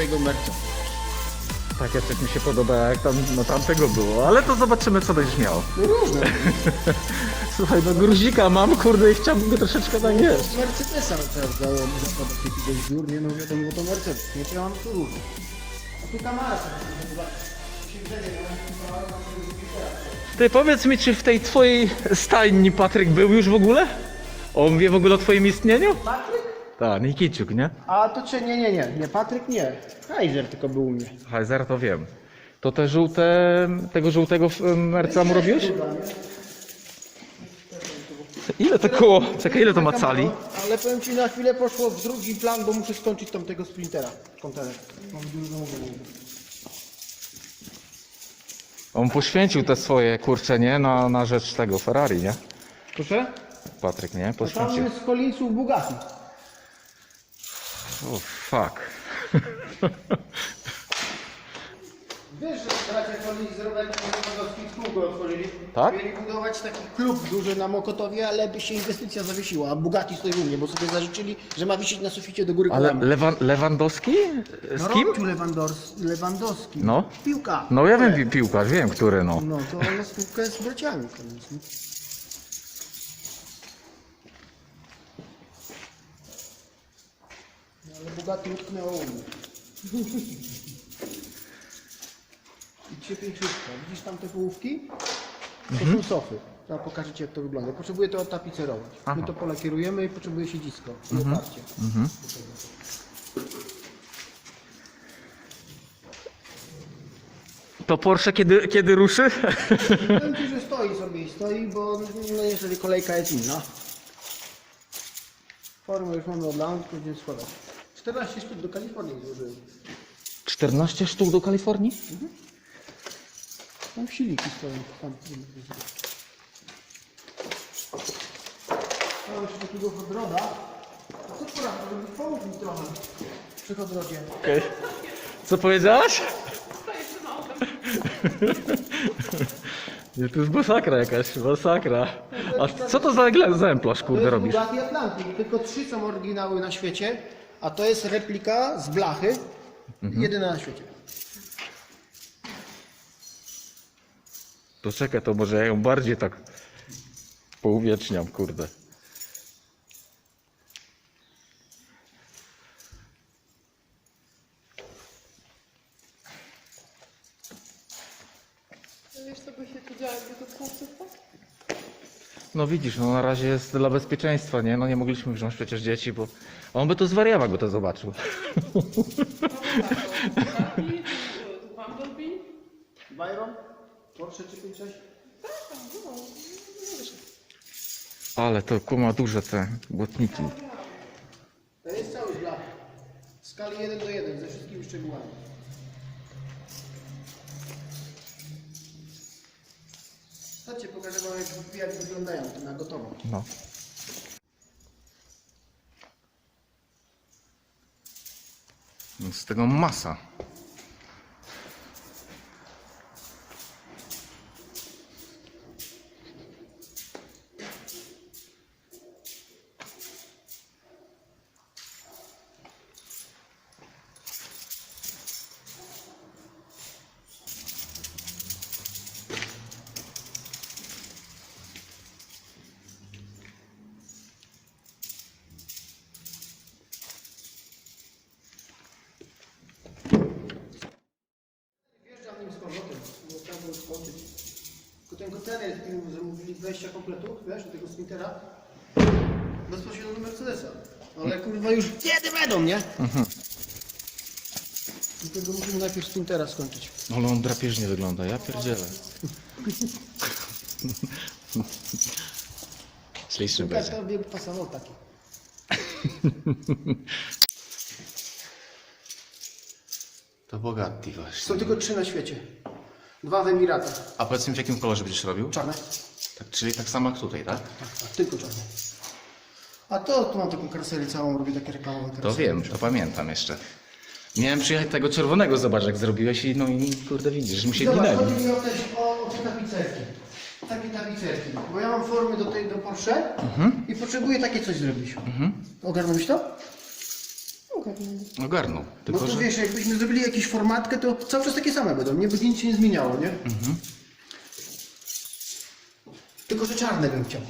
swojego merca. Tak, jeszcze mi się podoba, jak tam no, tamtego było, ale to zobaczymy, co będziesz miał. No różne. Słuchaj, no gruzika mam, kurde, i chciałbym go troszeczkę tak wiesz. Mercedesa prawda, zakładać jakiś wzór, nie no wiadomo, bo to Mercedes, nie to ja mam tu różne. A tu kamara sobie Ty powiedz mi, czy w tej twojej stajni Patryk był już w ogóle? On wie w ogóle o twoim istnieniu? Patryk? Tak, Nikiciuk, nie? A to czy nie, nie, nie, nie, Patryk nie. Kaiser tylko był u mnie. Heiser to wiem. To te żółte, tego żółtego merca mu robiłeś? Ile to koło, czekaj, ile to ma cali? Ale powiem Ci, na chwilę poszło w drugi plan, bo muszę skończyć tamtego sprintera, kontener. Mam dużo. On poświęcił te swoje kurcze, nie? Na, na rzecz tego Ferrari, nie? Proszę? Patryk, nie? A tam Poświęcił. jest z Collinsów Bugatti. O, fuck. Wiesz, że bracia Collins z Robertem Lewandowskim spółkę otworzyli? Tak? Mieli budować taki klub duży na Mokotowie, ale by się inwestycja zawiesiła, a Bugatti stoi u mnie, bo sobie zażyczyli, że ma wisieć na suficie do góry Ale kolana. Lewan, Lewandowski? Z No, kim? Lewandors, Lewandowski. No. Piłka. No ja wiem, pi- piłkarz, wiem, który, no. No, to ona spółka jest z braciami Collins. nie? No, ale Bugatti utknęło u mnie. I dzisiaj piękniutko. Widzisz tam te połówki? To są sofy. Ja pokażę Ci jak to wygląda. Potrzebuję to odtapicerować. Aha. My to polakierujemy i potrzebuje siedzisko. Mhm. oparcie. To Porsche kiedy, kiedy ruszy? Ci, że stoi sobie i stoi, bo no niestety kolejka jest inna. Formę już mamy od tylko będziemy składać. 14 sztuk do Kalifornii złożyłem. 14 sztuk do Kalifornii? Tam silniki stoją. Tam. Mam jeszcze takiego hodroda. A co pora, żeby pomógł mi trochę przy hodrodzie. Okej. Co powiedziałaś? Nie, to jest masakra jakaś, masakra. A co to za egzemplarz, To kurde, jest robisz? Bugatti Atlantic, tylko trzy są oryginały na świecie, a to jest replika z blachy, jedyna na świecie. To czekaj, to może ja ją bardziej tak pouwieczniam, kurde. Wiesz, co by się tu działo, jakby to chłopców tak? No widzisz, no na razie jest dla bezpieczeństwa, nie? No nie mogliśmy wziąć przecież dzieci, bo on by to zwariował, jakby to zobaczył. Bumblebee? Byron? Porsche 356? Ale to kuma duże te błotniki. To jest cały blach. W skali 1 do 1, ze wszystkimi szczegółami. Chodźcie, pokażę wam jak, jak wyglądają na gotowo. No. Więc z tego masa. Wjeżdżam nim z powrotem, bo chciałbym skończyć. Tylko ten kontener, z 20 kompletów, wiesz, do tego Smithera, bezpośrednio do Mercedesa. Ale kurwa już kiedy będą, nie? Dlatego musimy najpierw Sprintera skończyć. Ale on drapieżnie wygląda, ja pierdzielę. Śliczny będzie. tam by pasował taki. To Bogatti właśnie. Są tylko trzy na świecie. Dwa w Emiratach. A powiedz mi w jakim kolorze będziesz robił? Czarne. Tak, czyli tak samo jak tutaj, tak? Tak, tylko czarne. A to tu mam taką karoserię całą, robię takie reklamowe To karoserie. wiem, to pamiętam jeszcze. Miałem przyjechać tego czerwonego, zobacz jak zrobiłeś i no i kurde widzisz, że mi się Zobacz, ginęli. chodzi mi o te, o, o te tapicerki. Takie tapicerki. Bo ja mam formy do tej do Porsche Mhm. i potrzebuję takie coś zrobić. Ogarnąłbyś to? Okej. ogarnęli. Ogarnął. No Tylko, to że... wiesz, jakbyśmy zrobili jakąś formatkę, to cały czas takie same będą, nie? By nic się nie zmieniało, nie? Mhm. Tylko, że czarne bym chciał.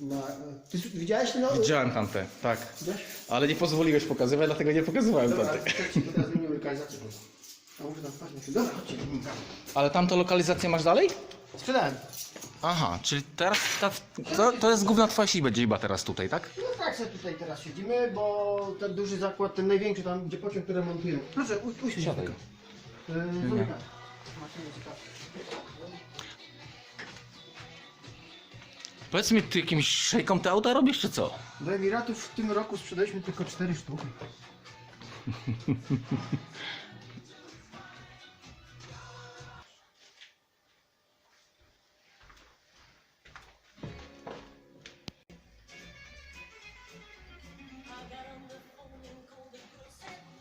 Na, ty widziałeś ten? Widziałem tamte, tak. Widziałeś? Ale nie pozwoliłeś pokazywać, dlatego nie pokazywałem Dobra, tamte. ale ci teraz zmienił lokalizację. A muszę tam wpaść. na- Dobra, chodźcie. Ale tamtą lokalizację masz dalej? Sprzedałem. Aha, czyli teraz ta, to, to jest główna twoja siedziba teraz tutaj, tak? No tak sobie tutaj teraz siedzimy, bo ten duży zakład, ten największy tam, gdzie pociąg, który montują. Proszę, u- usiądź. Siadaj. Yy, zamykam. Macie muzyka. Powiedz mi, ty jakimś szejkom te auta robisz, czy co? Do Emiratów w tym roku sprzedaliśmy tylko 4 sztuki.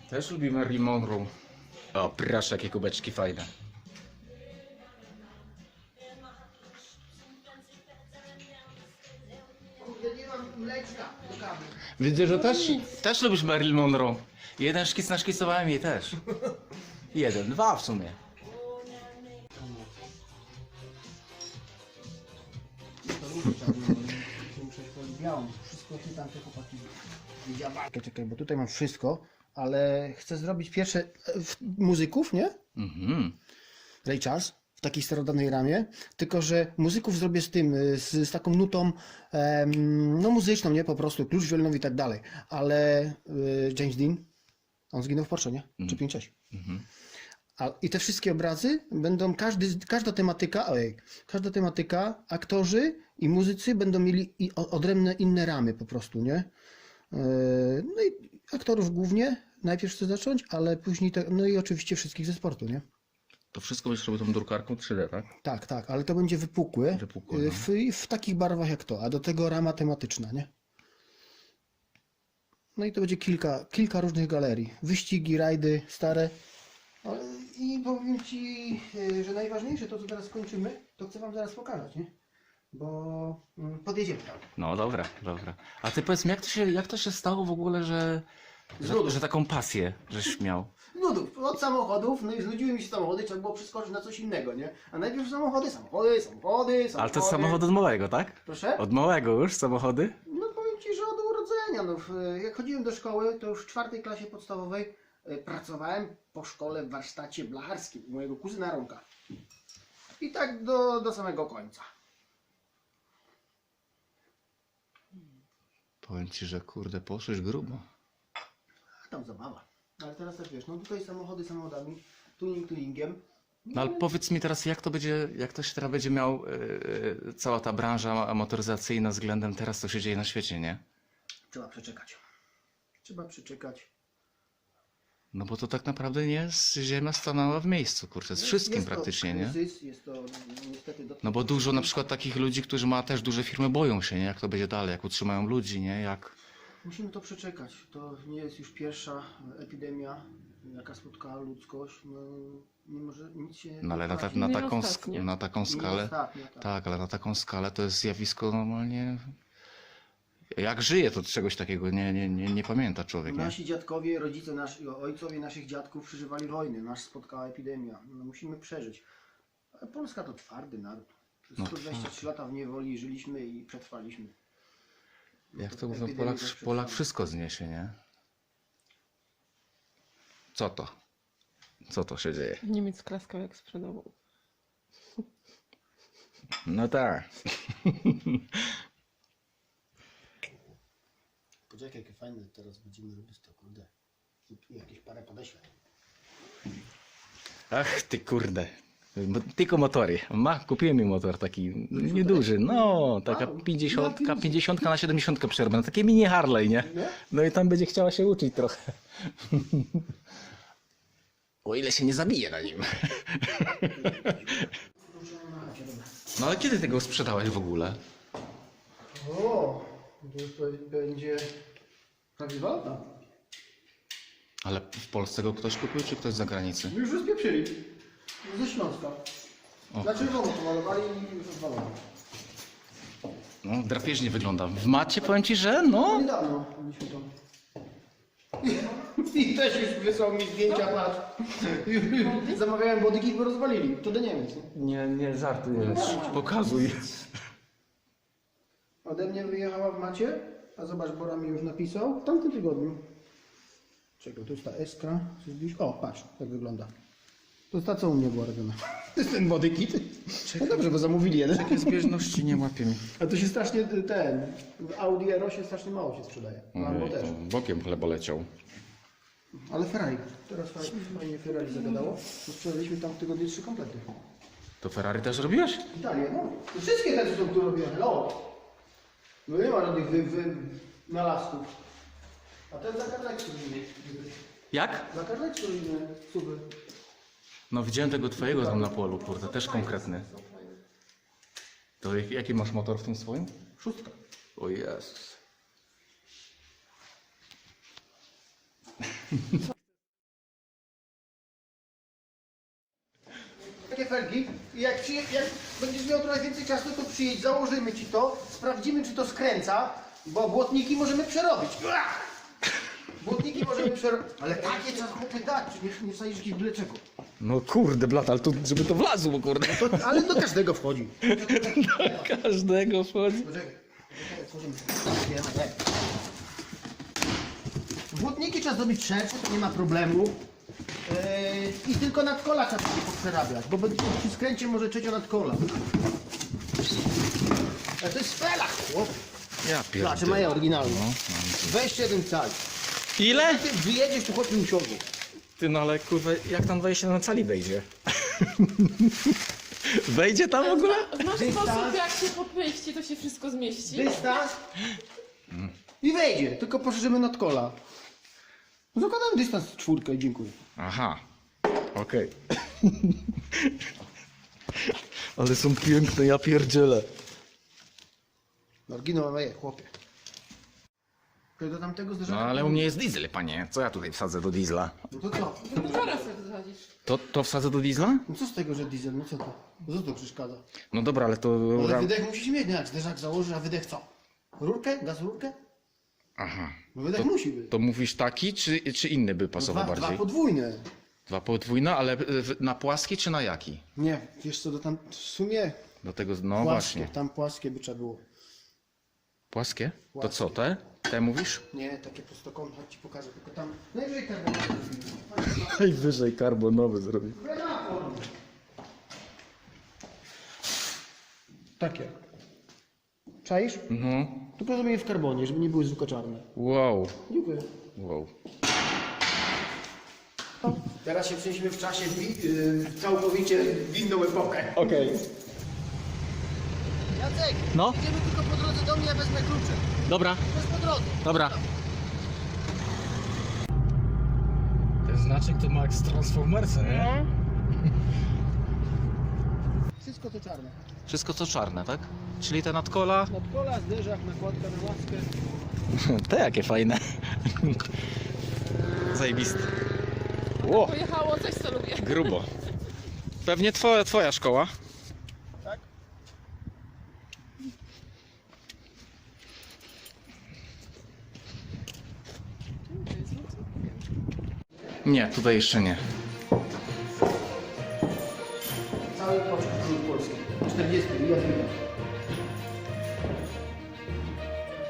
Też lubi Marilyn Monroe. O, proszę, jakie kubeczki fajne. Widzę, że też, też lubisz Marilyn Monroe. Jeden szkic naszkicowałem jej też. Jeden, dwa w sumie. To lubię czarną, ale muszę się białą. Wszystko się tam te chłopaki widziałem. Czekaj, bo tutaj mam wszystko, ale chcę zrobić pierwsze e, w- muzyków, nie? Mhm. Ray Charles w takiej starodawnej ramie, tylko że muzyków zrobię z tym, y, z, z taką nutą em, no muzyczną, nie po prostu, klucz wiolnowy i tak dalej, ale y, James Dean, on zginął w Porsche, nie? Czy 5 A, I te wszystkie obrazy będą, każdy, każda tematyka, ojej, każda tematyka, aktorzy i muzycy będą mieli i, o- odrębne inne ramy po prostu, nie? E, No i aktorów głównie, najpierw chcę zacząć, ale później, te, no i oczywiście wszystkich ze sportu, nie? To wszystko będziesz robił tą drukarką 3D, tak? Tak, tak, ale to będzie wypukłe, Wypukłe, y, no. w, w takich barwach jak to, a do tego rama tematyczna, nie? No i to będzie kilka, kilka różnych galerii. Wyścigi, rajdy, stare. I powiem Ci, y, że najważniejsze to, co teraz kończymy, to chcę Wam zaraz pokazać, nie? Bo mm, podjedziemy tam. No dobra, dobra. A ty powiedz mi, jak to się, jak to się stało w ogóle, że, Z że, że taką pasję żeś miał? Nudów, od samochodów, no i znudziły mi się samochody, trzeba było przeskoczyć na coś innego, nie? A najpierw samochody, samochody, samochody, samochody. Ale to samochód od małego, tak? Proszę? Od małego już samochody? No powiem Ci, że od urodzenia. No, jak chodziłem do szkoły, to już w czwartej klasie podstawowej e, pracowałem po szkole w warsztacie blacharskim u mojego kuzyna Romka. I tak do, do samego końca. Powiem ci, że kurde, poszłeś grubo. A tam zabawa. Ale teraz też wiesz, no tutaj samochody samochodami, tuning tuningiem. No ale powiedz mi teraz, jak to będzie, jak to się teraz będzie miał yy, cała ta branża motoryzacyjna względem teraz, co się dzieje na świecie, nie? Trzeba przeczekać. Trzeba przeczekać. No bo to tak naprawdę nie jest, ziemia stanęła w miejscu, kurczę, z wszystkim jest praktycznie, to nie? kryzys, Jest to niestety. No bo dużo na przykład takich ludzi, którzy ma też duże firmy, boją się, nie? Jak to będzie dalej, jak utrzymają ludzi, nie? Jak... Musimy to przeczekać. To nie jest już pierwsza epidemia, jaka spotkała ludzkość. No, nie może nic się No ale na, ta, na, taką, sk- na taką skalę... ostatnia, tak. Tak, ale na taką skalę to jest zjawisko normalnie... Jak żyje, to czegoś takiego nie, nie, nie, nie pamięta człowiek, nie? Nasi dziadkowie, rodzice, nasi, ojcowie naszych dziadków przeżywali wojny, nas spotkała epidemia. No, musimy przeżyć. Ale Polska to twardy naród. Przez No 123 lata w niewoli żyliśmy i przetrwaliśmy. Jak to mówią, Polak, Polak wszystko zniesie, nie? Co to? Co to się dzieje? Niemiec klaskał jak sprzedawał. No tak. Poczekaj, jakie fajne teraz będziemy robić to, kurde. I jakieś parę podeślę. Ach, ty kurde. Tylko motory. Ma, kupiłem mi motor taki nieduży. No, taka Wow. 50, Jaki? 50 na 70 przerobiona. Takie mini Harley, nie? No i tam będzie chciała się uczyć trochę. O ile się nie zabije na nim. No ale kiedy tego sprzedałeś w ogóle? O, to będzie prawdziwa lata. Ale w Polsce go ktoś kupił, czy ktoś z zagranicy? Już rozpieprzyli. Ze Śląska. O, Na czerwono pomalowali i już rozwalali. no, drapieżnie wygląda. W macie powiem ci, że No no. niedawno byliśmy tam. I też już wysłał mi zdjęcia, patrz. Zamawiałem bodyki, bo rozwalili. To do Niemiec. nie? Nie, nie żartujesz. Pokazuj. Ode mnie wyjechała w macie, a zobacz, Bora mi już napisał w tamtym tygodniu. Czego, to jest ta SK. O, patrz, tak wygląda. To ta, co u mnie była robiona. To jest ten body kit. No dobrze, bo zamówili jeden. Zbieżności nie łapie mi. A to się strasznie, ten, w Audi Aero się strasznie mało się sprzedaje. Albo też. bokiem chleba leciał. Ale Ferrari. Teraz fajnie, fajnie Ferrari zagadało. Bo sprzedaliśmy tam w tygodniu trzy komplety. To Ferrari też robiłeś? Italię, no. To wszystkie te są tu robione. No. No nie ma żadnych wy, wy, nalastów. A ten za karleksu inny. Jak? Za karleksu inny. Super. No widziałem tego twojego tam na polu, kurde, też konkretny. To jak- jaki masz motor w tym swoim? Szóstka. O Jezus. Takie felgi. Jak, jak będziesz miał trochę więcej czasu, to przyjedź, założymy ci to, sprawdzimy, czy to skręca, bo błotniki możemy przerobić. Błotniki możemy przerobić. Ale takie trzeba chłopie dać, nie, nie wsadzisz jakichś byle czego. No kurde, blat, ale tu, żeby to wlazło, kurde. To, ale do każdego wchodzi. Każdego wchodzi. Poczekaj, poczekaj, nie. Błotniki trzeba zrobić szersze, nie ma problemu. Yy, I tylko nadkola trzeba sobie poprzerabiać, bo przy skręcie może trzecia nadkola. Ale to jest fela, chłop. Ja Znaczy pierdolę. moja oryginalna. 21 cali. Ile? Ty wyjedziesz, to chłopie usiądzie. Ty no ale kurwa, jak tam 20 na cali wejdzie? Wejdzie tam w ogóle? Znasz Dystans. sposób, jak się popyści, to się wszystko zmieści? Dystans. I wejdzie, tylko poszerzymy nadkola. Zakładamy dystans czwórkę i dziękuję. Aha, okej. Ale są piękne, ja pierdzielę. Oryginał meje, chłopie. To do tamtego No zderzaka? ale u mnie jest diesel, panie. Co ja tutaj wsadzę do diesla? No to co? No zaraz. To, to wsadzę do diesla? No co z tego, że diesel? No co to? No co to przeszkadza? No dobra, ale to... Ale wydech musisz mieć, no jak zderzak założysz, a wydech co? Rurkę? Gaz rurkę? Aha. No wydech musi być. To mówisz taki, czy, czy inny by No pasował dwa, dwa bardziej? podwójne. Dwa podwójne, ale w- na płaski czy na jaki? Nie, wiesz co, do tam w sumie Do tego, no płaskie, właśnie. tam płaskie by trzeba było. Płaskie? To Płaskie. co, te? Te mówisz? Nie, takie prostokątne, chodź ci pokażę, tylko tam najwyżej karbonowe. Najwyżej karbonowy zrobił. Takie. Czaisz? No. Tylko zrobię je w karbonie, żeby nie były zwykle czarne. Wow. Dziękuję. Wow. Teraz się przenieśmy w czasie y, całkowicie w inną epokę. Okej. Jacek, No, idziemy tylko po drodze do mnie, ja wezmę klucze. dobra, To jest po drodze. dobra. Ten znaczek to ma jak z Transformersa, nie? Wszystko to czarne. Wszystko co czarne, tak? Czyli te nadkola? Nadkola, zderzak, nakładka na łaskę. Te jakie fajne. Zajebiste. Ło, Pojechało coś, co lubię. grubo. Pewnie twoja, twoja szkoła. Nie, tutaj jeszcze nie. Cały poczet król polski. 40, ja wiem.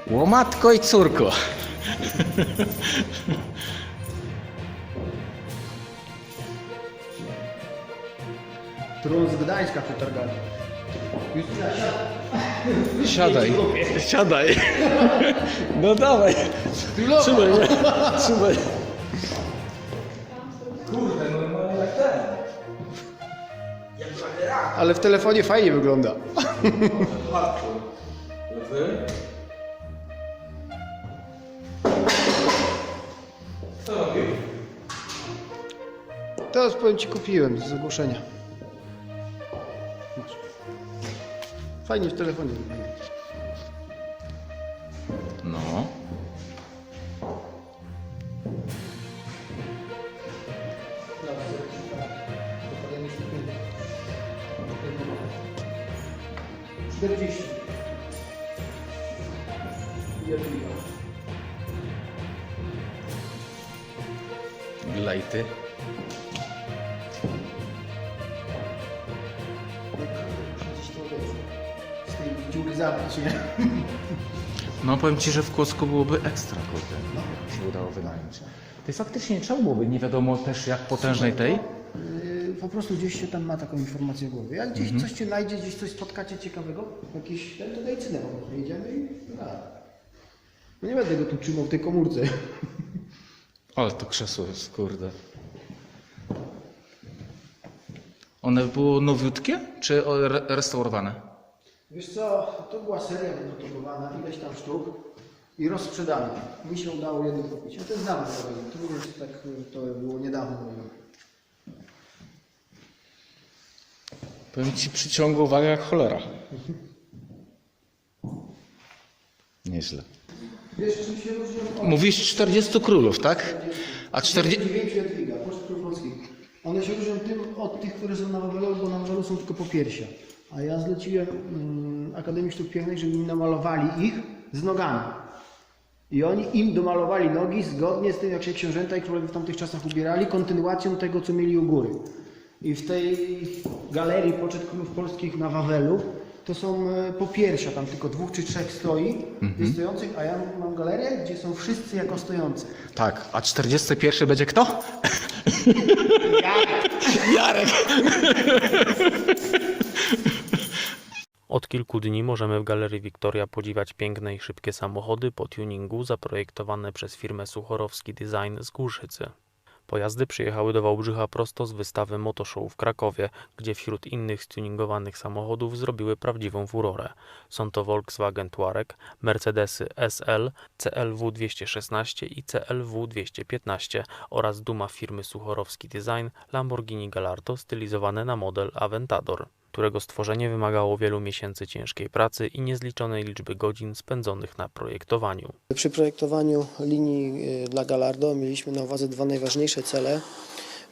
Łomatko i córko. Trun z Gdańska przetargali. Justyna, Siadaj, siadaj. No dawaj. Trzymaj, trzymaj. Ale w telefonie fajnie wygląda. Co robił? Teraz powiem ci kupiłem z ogłoszenia. Masz. Fajnie w telefonie wygląda. No. Czterdzieści. Lejty. Gdzieś to wiesz, z tej dziury zabrać, nie? No powiem Ci, że w Kłodzku byłoby ekstra, kurde. No, się udało wynająć. Ty faktycznie nie trzeba byłoby nie wiadomo też jak potężnej tej. Po prostu gdzieś się tam ma taką informację w głowie. Jak gdzieś coś cię najdzie, gdzieś coś spotkacie ciekawego, jakiś ten, to daj cynę po prostu. Jedziemy i tak. No nie będę go tu trzymał w tej komórce. Ale to krzesło jest, kurde. One było nowiutkie, czy restaurowane? Wiesz co, to była seria wyprodukowana, ileś tam sztuk i rozsprzedana. Mi się udało jedno kupić. A to jest dawno robione. To już tak, to było niedawno robione. Powiem Ci, przyciąga uwagę jak cholera. Nieźle. Mówisz 40 królów, tak? A 40... 9 Jadwiga, Poczt Królów Polskich. One się różnią tym od tych, które są na Wawelu, bo na Wawelu są tylko po piersiach. A ja zleciłem mm, Akademii Sztuk Pięknych, żeby mi namalowali ich z nogami. I oni im domalowali nogi zgodnie z tym, jak się książęta i królowie w tamtych czasach ubierali, kontynuacją tego, co mieli u góry. I w tej galerii Poczet Królów Polskich na Wawelu to są e, popiersia, tam tylko dwóch czy trzech stoi, tych stojących, a ja mam galerię, gdzie są wszyscy jako stojący. Tak, a 41 będzie kto? Jarek. Od kilku dni możemy w Galerii Victoria podziwiać piękne i szybkie samochody po tuningu zaprojektowane przez firmę Suchorowski Design z Głuszycy. Pojazdy przyjechały do Wałbrzycha prosto z wystawy Motoshow w Krakowie, gdzie wśród innych stuningowanych samochodów zrobiły prawdziwą furorę. Są to Volkswagen Touareg, Mercedesy SL, CLW 216 i CLW 215 oraz duma firmy Suchorowski Design Lamborghini Gallardo stylizowane na model Aventador którego stworzenie wymagało wielu miesięcy ciężkiej pracy i niezliczonej liczby godzin spędzonych na projektowaniu. Przy projektowaniu linii y, dla Gallardo mieliśmy na uwadze dwa najważniejsze cele.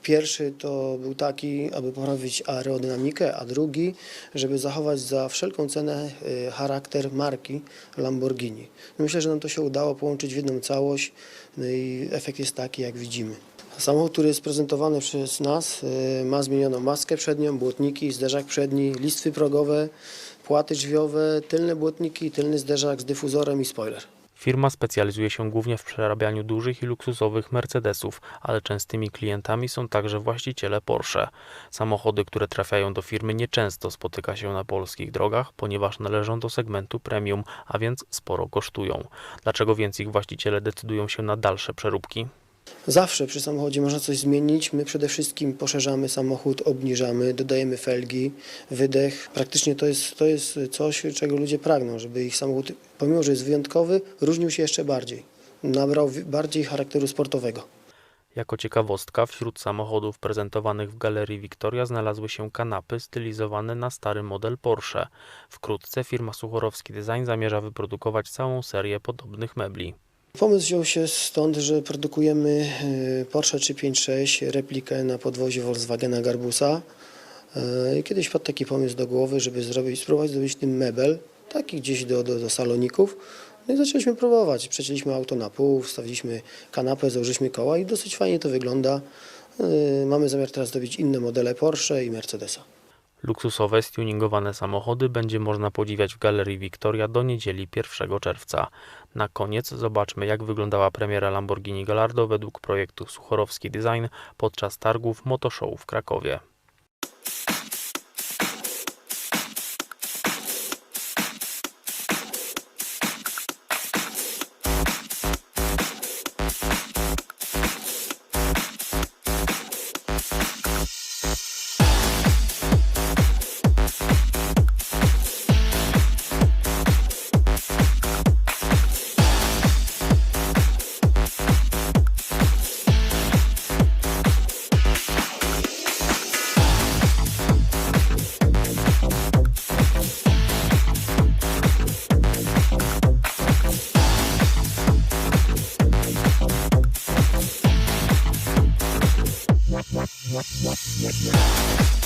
Pierwszy to był taki, aby poprawić aerodynamikę, a drugi, żeby zachować za wszelką cenę y, charakter marki Lamborghini. Myślę, że nam to się udało połączyć w jedną całość no i efekt jest taki, jak widzimy. Samochód, który jest prezentowany przez nas, y, ma zmienioną maskę przednią, błotniki, zderzak przedni, listwy progowe, płaty drzwiowe, tylne błotniki, tylny zderzak z dyfuzorem i spoiler. Firma specjalizuje się głównie w przerabianiu dużych i luksusowych Mercedesów, ale częstymi klientami są także właściciele Porsche. Samochody, które trafiają do firmy nieczęsto spotyka się na polskich drogach, ponieważ należą do segmentu premium, a więc sporo kosztują. Dlaczego więc ich właściciele decydują się na dalsze przeróbki? Zawsze przy samochodzie można coś zmienić. My przede wszystkim poszerzamy samochód, obniżamy, dodajemy felgi, wydech. Praktycznie to jest, to jest coś, czego ludzie pragną, żeby ich samochód, pomimo że jest wyjątkowy, różnił się jeszcze bardziej. Nabrał bardziej charakteru sportowego. Jako ciekawostka, wśród samochodów prezentowanych w Galerii Victoria znalazły się kanapy stylizowane na stary model Porsche. Wkrótce firma Suchorowski Design zamierza wyprodukować całą serię podobnych mebli. Pomysł wziął się stąd, że produkujemy e, Porsche 356, replikę na podwozie Volkswagena Garbusa. E, Kiedyś padł taki pomysł do głowy, żeby zrobić, spróbować zrobić tym mebel, taki gdzieś do, do, do saloników. No i zaczęliśmy próbować. Przecięliśmy auto na pół, wstawiliśmy kanapę, założyliśmy koła i dosyć fajnie to wygląda. E, Mamy zamiar teraz zrobić inne modele Porsche i Mercedesa. Luksusowe, stuningowane samochody będzie można podziwiać w Galerii Victoria do niedzieli 1 czerwca. Na koniec zobaczmy jak wyglądała premiera Lamborghini Gallardo według projektu Suchorowski Design podczas targów Motoshow w Krakowie. Ja.